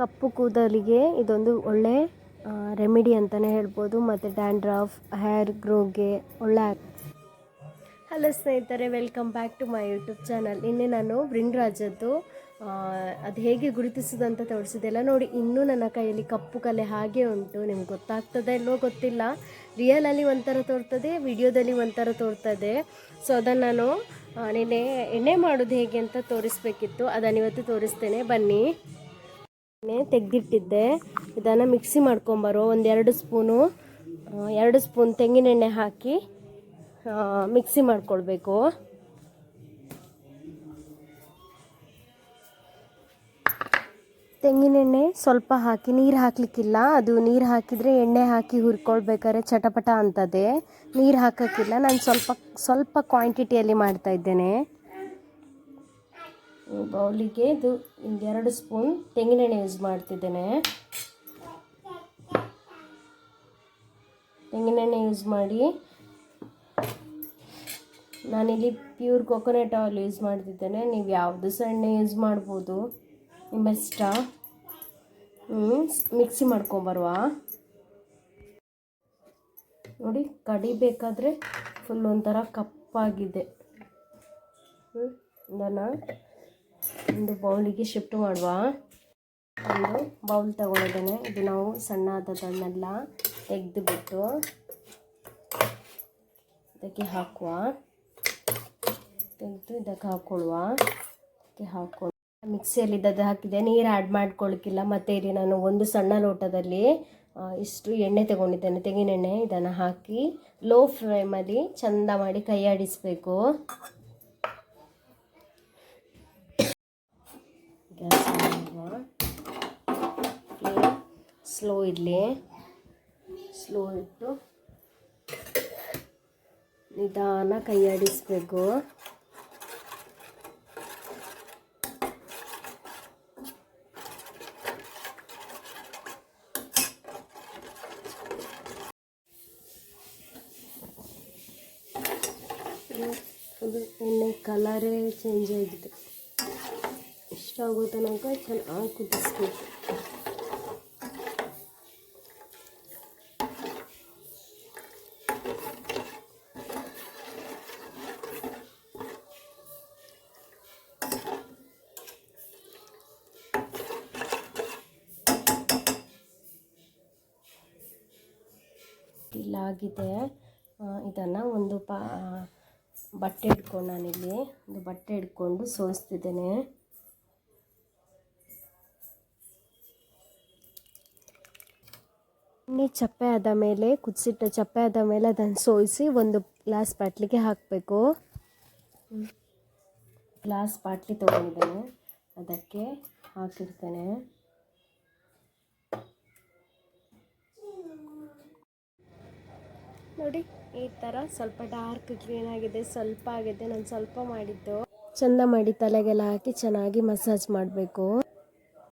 ಕಪ್ಪು ಕೂದಲಿಗೆ ಇದೊಂದು ಒಳ್ಳೆ ರೆಮಿಡಿ ಅಂತಲೇ ಹೇಳ್ಬೋದು. ಮತ್ತು ಡ್ಯಾಂಡ್ರಫ್ ಹೇರ್ ಗ್ರೋಗೆ ಒಳ್ಳೆ ಹಲೋ ಸ್ನೇಹಿತರೆ welcome back to my YouTube channel ನಿನ್ನೆ ನಾನು ಬ್ರಿಂಡ್ರಾಜದ್ದು ಅದು ಹೇಗೆ ಗುರುತಿಸೋದಂತ ತೋರಿಸಿದೆಲ್ಲ ನೋಡಿ, ಇನ್ನೂ ನನ್ನ ಕೈಯಲ್ಲಿ ಕಪ್ಪು ಕಲೆ ಹಾಗೆ ಉಂಟು. ನಿಮ್ಗೆ ಗೊತ್ತಾಗ್ತದೆ ಇಲ್ವೋ ಗೊತ್ತಿಲ್ಲ. ರಿಯಲಲ್ಲಿ ಒಂಥರ ತೋರ್ತದೆ, ವಿಡಿಯೋದಲ್ಲಿ ಒಂಥರ ತೋರ್ತದೆ. ಸೊ ಅದನ್ನು ನಾನು ನಿನ್ನೆ ಎಣ್ಣೆ ಮಾಡೋದು ಹೇಗೆ ಅಂತ ತೋರಿಸ್ಬೇಕಿತ್ತು. ಅದನ್ನು ಇವತ್ತು ತೋರಿಸ್ತೇನೆ. ಬನ್ನಿ. ತೆಗೆದಿಟ್ಟಿದ್ದೆ. ಇದನ್ನು ಮಿಕ್ಸಿ ಮಾಡ್ಕೊಂಬರೋ ಒಂದೆರಡು ಸ್ಪೂನು ಎರಡು ಸ್ಪೂನ್ ತೆಂಗಿನೆಣ್ಣೆ ಹಾಕಿ ಮಿಕ್ಸಿ ಮಾಡ್ಕೊಳ್ಬೇಕು. ತೆಂಗಿನೆಣ್ಣೆ ಸ್ವಲ್ಪ ಹಾಕಿ, ನೀರು ಹಾಕಲಿಕ್ಕಿಲ್ಲ. ಅದು ನೀರು ಹಾಕಿದರೆ ಎಣ್ಣೆ ಹಾಕಿ ಹುರ್ಕೊಳ್ಬೇಕಾದ್ರೆ ಚಟಪಟ ಅಂತದೆ. ನೀರು ಹಾಕೋಕ್ಕಿಲ್ಲ. ನಾನು ಸ್ವಲ್ಪ ಸ್ವಲ್ಪ ಕ್ವಾಂಟಿಟಿಯಲ್ಲಿ ಮಾಡ್ತಾ ಇದ್ದೇನೆ. ಬೌಲಿಗೆ ಇದು ಎರಡು ಸ್ಪೂನ್ ತೆಂಗಿನೆಣ್ಣೆ ಯೂಸ್ ಮಾಡ್ತಿದ್ದೇನೆ. ತೆಂಗಿನೆಣ್ಣೆ ಯೂಸ್ ಮಾಡಿ. ನಾನಿಲ್ಲಿ ಪ್ಯೂರ್ ಕೊಕೊನಟ್ ಆಯಿಲ್ ಯೂಸ್ ಮಾಡ್ತಿದ್ದೇನೆ. ನೀವು ಯಾವುದು ಸಣ್ಣ ಯೂಸ್ ಮಾಡ್ಬೋದು. ನಿಮ್ಮ ಇಷ್ಟ. ಮಿಕ್ಸಿ ಮಾಡ್ಕೊಂಬರುವ. ನೋಡಿ ಕಡಿಬೇಕಾದ್ರೆ ಫುಲ್ ಒಂಥರ ಕಪ್ಪಾಗಿದೆ. ಇದನ್ನು ಒಂದು ಬೌಲಿಗೆ ಶಿಫ್ಟ್ ಮಾಡುವ ಒಂದು ಬೌಲ್ ತಗೊಳ್ಳೋದೇನೆ ಇದು ನಾವು ಸಣ್ಣ ಆದದನ್ನೆಲ್ಲ ತೆಗೆದುಬಿಟ್ಟು ಇದಕ್ಕೆ ಹಾಕುವ. ತೆಗೆದು ಇದಕ್ಕೆ ಹಾಕ್ಕೊಳ್ಳುವ ಇದಕ್ಕೆ ಹಾಕ್ಕೊಳ್ಳುವ ಮಿಕ್ಸಿಯಲ್ಲಿ ಇದ್ದದ್ದು ಹಾಕಿದೆ. ನೀರು ಆ್ಯಡ್ ಮಾಡ್ಕೊಳ್ಳಿಕ್ಕಿಲ್ಲ ಮತ್ತು ಇಲ್ಲಿ ನಾನು ಒಂದು ಸಣ್ಣ ಲೋಟದಲ್ಲಿ ಇಷ್ಟು ಎಣ್ಣೆ ತಗೊಂಡಿದ್ದೇನೆ. ತೆಂಗಿನೆಣ್ಣೆ ಇದನ್ನು ಹಾಕಿ ಲೋ ಫ್ಲೇಮಲ್ಲಿ ಚಂದ ಮಾಡಿ ಕೈ ಆಡಿಸಬೇಕು ಗ್ಯಾಸ್ ಫ್ಲೇಮ್ ಸ್ಲೋ ಇರಲಿ ಸ್ಲೋ ಇಟ್ಟು ನಿಧಾನ ಕೈ ಆಡಿಸ್ಬೇಕು. ಅದು ಎಣ್ಣೆ ಕಲರೇ ಚೇಂಜ್ ಆಗಿದೆ. ಇಷ್ಟಾಗೋ ತನಕ ಚೆನ್ನಾಗಿ ಕುದಿಸ್ಬೇಕು ಇಲ್ಲಾಗಿದೆ ಇದನ್ನು ಒಂದು ಪಾ ಬಟ್ಟೆ ಇಟ್ಕೊಂಡು ನಾನಿಲ್ಲಿ ಒಂದು ಬಟ್ಟೆ ಇಟ್ಕೊಂಡು ಸೋಸ್ತಿದ್ದೇನೆ. ಎಣ್ಣೆ ಚಪ್ಪೆ ಆದ ಮೇಲೆ, ಕುದಿಸಿಟ್ಟ ಚಪ್ಪೆ ಆದ ಮೇಲೆ ಅದನ್ನು ಸೋಯಿಸಿ ಒಂದು ಗ್ಲಾಸ್ ಬಾಟ್ಲಿಗೆ ಹಾಕಬೇಕು. ಗ್ಲಾಸ್ ಬಾಟ್ಲಿ ತೊಗೊಂಡಿದ್ದೇನೆ. ಅದಕ್ಕೆ ಹಾಕಿರ್ತೇನೆ ನೋಡಿ, ಈ ಥರ ಸ್ವಲ್ಪ ಡಾರ್ಕ್ ಗ್ರೀನ್ ಆಗಿದೆ, ಸ್ವಲ್ಪ ಆಗಿದೆ, ನಾನು ಸ್ವಲ್ಪ ಮಾಡಿದ್ದು. ಚಂದ ಮಾಡಿ ತಲೆಗೆಲ್ಲ ಹಾಕಿ ಚೆನ್ನಾಗಿ ಮಸಾಜ್ ಮಾಡಬೇಕು.